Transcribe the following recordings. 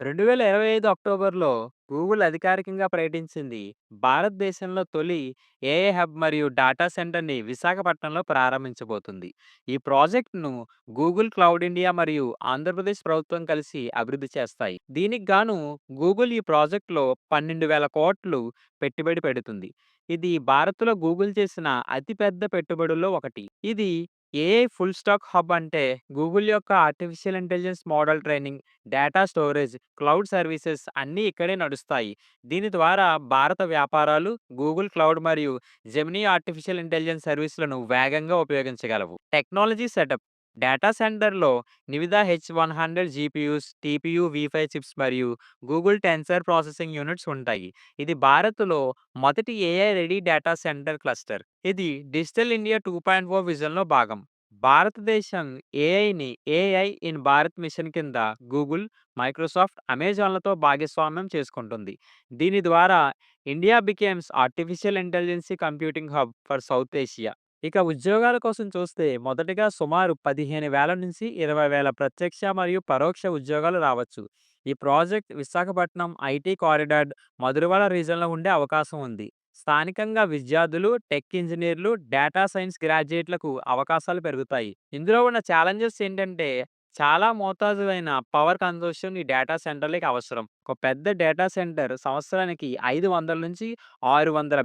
2025 అక్టోబర్‌లో గూగుల్ అధికారికంగా ప్రకటించింది. భారతదేశంలో తొలి ఏఏ హబ్ మరియు డాటా సెంటర్‌ని విశాఖపట్నంలో ప్రారంభించబోతుంది. ఈ ప్రాజెక్ట్‌ను గూగుల్ క్లౌడ్ ఇండియా మరియు ఆంధ్రప్రదేశ్ ప్రభుత్వం కలిసి అభివృద్ధి చేస్తాయి. దీనికి గాను గూగుల్ ఈ ప్రాజెక్ట్‌లో 12,000,00,00,000 పెట్టుబడి పెడుతుంది. ఇది భారత్‌లో గూగుల్ చేసిన అతిపెద్ద పెట్టుబడుల్లో ఒకటి. ఇది ఏఐ ఫుల్ స్టాక్ హబ్ అంటే గూగుల్ యొక్క artificial intelligence model training, data storage, cloud services అన్నీ ఇక్కడే నడుస్తాయి. దీని ద్వారా భారత వ్యాపారాలు గూగుల్ క్లౌడ్ మరియు జెమినీ ఆర్టిఫిషియల్ ఇంటెలిజెన్స్ సర్వీసులను వేగంగా ఉపయోగించగలవు. టెక్నాలజీ సెటప్ డేటా సెంటర్‌లో నివిదా హెచ్100 జీపీయూస్, టీపీయూ వీఫై చిప్స్ మరియు గూగుల్ టెన్సర్ ప్రాసెసింగ్ యూనిట్స్ ఉంటాయి. ఇది భారత్‌లో మొదటి AI ready data centre cluster. ఇది డిజిటల్ ఇండియా 2.0 విజన్‌లో భాగం. భారతదేశం ఏఐని ఏఐ ఇన్ భారత్ మిషన్ కింద గూగుల్, మైక్రోసాఫ్ట్, అమెజాన్‌లతో భాగస్వామ్యం చేసుకుంటుంది. దీని ద్వారా India becomes artificial intelligence computing hub for south Asia. ఇక ఉద్యోగాల కోసం చూస్తే మొదటగా సుమారు 15,000 నుంచి ఇరవై వేల ప్రత్యక్ష మరియు పరోక్ష ఉద్యోగాలు రావచ్చు. ఈ project Visakhapatnam IT corridor, Madhurawada రీజన్లో ఉండే అవకాశం ఉంది. స్థానికంగా విద్యార్థులు, టెక్ ఇంజనీర్లు డేటా సైన్స్ గ్రాడ్యుయేట్లకు అవకాశాలు పెరుగుతాయి. ఇందులో ఉన్న ఛాలెంజెస్ ఏంటంటే చాలా మోతాదువైన పవర్ కన్జంప్షన్ ఈ డేటా సెంటర్‌లకి అవసరం. ఒక పెద్ద డేటా సెంటర్ సంవత్సరానికి 500-600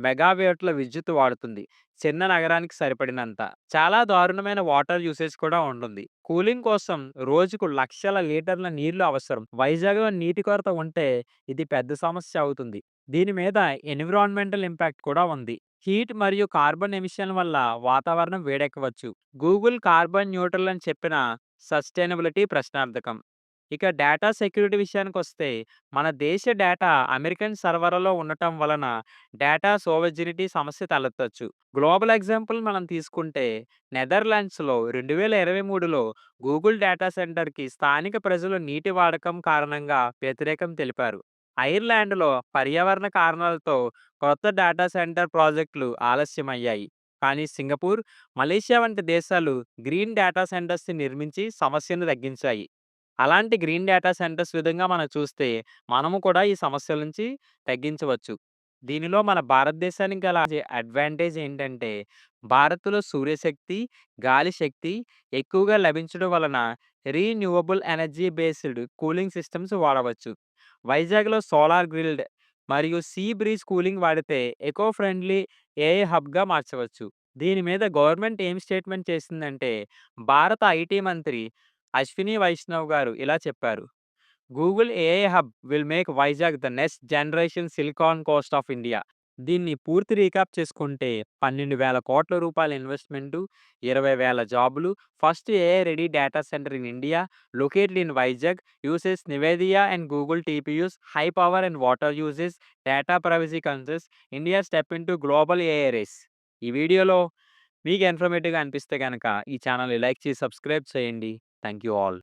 మెగావాట్ల విద్యుత్ వాడుతుంది. చిన్న నగరానికి సరిపడినంత. చాలా దారుణమైన వాటర్ యూసేజ్ కూడా ఉంటుంది. కూలింగ్ కోసం రోజుకు లక్షల లీటర్ల నీళ్ళు అవసరం. వైజాగ్‌లో నీటి కొరత ఉంటే ఇది పెద్ద సమస్య అవుతుంది. దీని మీద ఎన్విరాన్మెంటల్ ఇంపాక్ట్ కూడా ఉంది. హీట్ మరియు కార్బన్ ఎమిషన్ వల్ల వాతావరణం వేడెక్కవచ్చు. గూగుల్ కార్బన్ న్యూట్రల్ అని చెప్పినా సస్టైనబిలిటీ ప్రశ్నార్థకం. ఇక డేటా సెక్యూరిటీ విషయానికొస్తే మన దేశ డేటా అమెరికన్ సర్వర్‌లలో ఉండటం వలన డేటా సోవర్జినిటీ సమస్య తలెత్తొచ్చు. గ్లోబల్ ఎగ్జాంపుల్ మనం తీసుకుంటే నెదర్లాండ్స్‌లో 2023లో గూగుల్ డేటా సెంటర్‌కి స్థానిక ప్రజలు నీటి వాడకం కారణంగా వ్యతిరేకం తెలిపారు. ఐర్లాండ్‌లో పర్యావరణ కారణాలతో కొత్త డేటా సెంటర్ ప్రాజెక్టులు ఆలస్యమయ్యాయి. కానీ సింగపూర్, మలేషియా వంటి దేశాలు గ్రీన్ డేటా సెంటర్స్‌ని నిర్మించి సమస్యను తగ్గించాయి. అలాంటి గ్రీన్ డేటా సెంటర్స్ విధంగా మనం చూస్తే మనము కూడా ఈ సమస్యల నుంచి తగ్గించవచ్చు. దీనిలో మన భారతదేశానికి గల అడ్వాంటేజ్ ఏంటంటే భారత్‌లో సూర్యశక్తి, గాలి శక్తి ఎక్కువగా లభించడం వలన renewable energy based cooling systems వాడవచ్చు. వైజాగ్‌లో సోలార్ గ్రిల్డ్ మరియు సీ బ్రీజ్ కూలింగ్ వాడితే ఎకో ఫ్రెండ్లీ ఏఐ హబ్‌గా మార్చవచ్చు. దీని మీద గవర్నమెంట్ ఏం స్టేట్మెంట్ చేసిందంటే భారత ఐటీ మంత్రి అశ్విని వైష్ణవ్ గారు ఇలా చెప్పారు. Google AI hub will make Vizag the next generation silicon coast of India. దీన్ని పూర్తి రీక్యాప్ చేసుకుంటే పన్నెండు వేల కోట్ల రూపాయల ఇన్వెస్ట్‌మెంటు, 20,000 జాబులు, first AI ready data centre in India, located in Vizag, usage Nvidia and Google TPUs, high power and water uses data privacy concerns India step in to global AI race. ఈ వీడియోలో మీకు ఇన్ఫర్మేటివ్‌గా అనిపిస్తే కనుక ఈ ఛానల్‌ని like చేసి subscribe చేయండి. Thank you all.